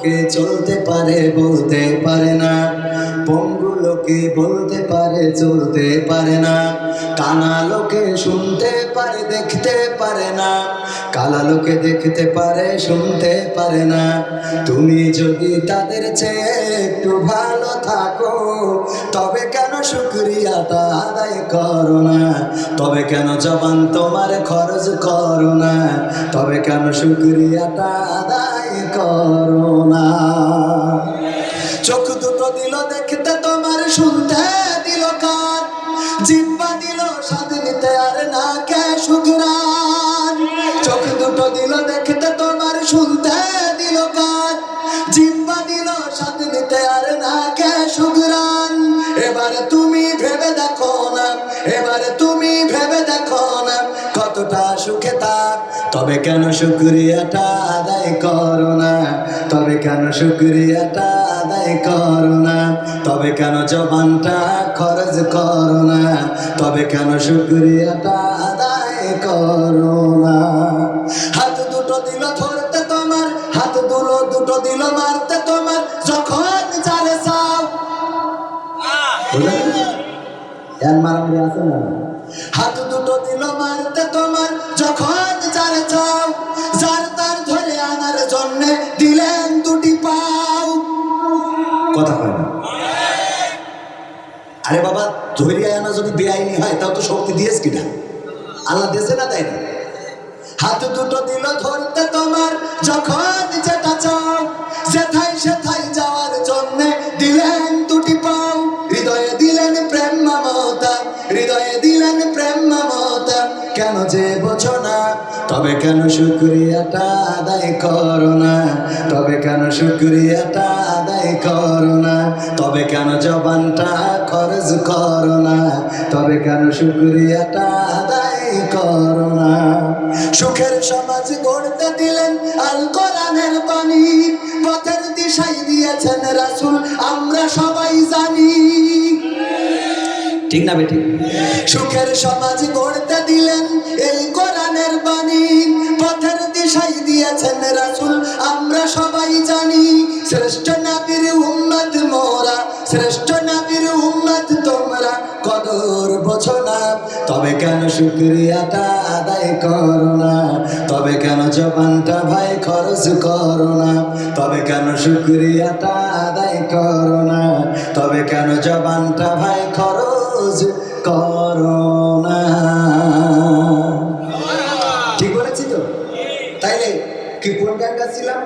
লোকে চলতে পারে, বলতে পারে না। পঙ্গু লোকে বলতে পারে, চলতে পারে না। কানা লোকে শুনতে পারে, দেখতে পারে না। কালা লোকে দেখতে পারে, শুনতে পারে না। তুমি যদি তাদের চেয়ে একটু ভালো থাকো, তবে কেন শুক্রিয়াটা আদায় করো না? তবে কেন জবান তোমার খরচ করো না? তবে কেন শুক্রিয়াটা আদায় করো না? চোখ দুটো দিল দেখতে তোমার, শুনতে দিল কান। জিব্বা দিল স্বাদ নিতে আর না কে সুগ্রান চোখ দুটো দিল দেখতে তোমার, শুনতে দিল কান। জিব্বা দিল স্বাদ নিতে আর না কে সুগ্রান এবারে তুমি ভেবে দেখো না। এবারে তুমি ভেবে দেখো না কতটা সুখে থাক। তবে কেন শুক্রিয়াটা আদায় করো না? তবে কেন শুক্রিয়াটা আদায় করো না? তবে কেন জবানটা খরচ করো না? তবে কেন শুক্রিয়াটা আদায় করো না? হাত দুটো দিল ধরতে তোমার হাত দুলো দুটো দিল মারতে তোমার। যখন চালে চাও। আছে না? হাত দুটো দিল মারতে তোমার, যখন চাও ধরে আনার জন্য দিলেন দুটি পাও। কথা না? আরে বাবা ধরে আনা যদি বেআইনি হয়, তাও তো শক্তি দিয়েছ কিনা? আল্লাহ দেশে না দেয় না হাত দুটো দিল ধরতে তোমার, যখন যেটা চাও যেথায় সেথায় যাওয়ার জন্য দিলেন দিলেন প্রেম মমতা, কেন যে বোঝো না? তবে কেন শুক্রিয়াটা আদায় করো না? তবে কেন শুক্রিয়াটা আদায় করো না? তবে কেন জবানটা খরচ করো না? তবে কেন শুক্রিয়াটা আদায় করো না? সুখের সমাজ গড়তে দিলেন আল কোরআনের বাণী। পথের দিশাই দিয়েছেন রাসূল, আমরা সবাই জানি। ঠিক না বেটি সুখের সমাজ গড়তে দিলেন এই কোরআনের বাণী। পথের দিশাই দিয়েছেন রাসুল, আমরা সবাই জানি, শ্রেষ্ঠ নাবীর উম্মত মোরা, শ্রেষ্ঠ কদর বোঝো না। তবে কেন শুক্রিয়াটা আদায় করো না? তবে কেন জবানটা ভাই খরচ করো না? তবে কেন শুক্রিয়াটা আদায় করো না? তবে কেন জবানটা ভাই খরচ করো না? ঠিক বলেছি তো? তাইলে কি কোন গান গাচ্ছিলাম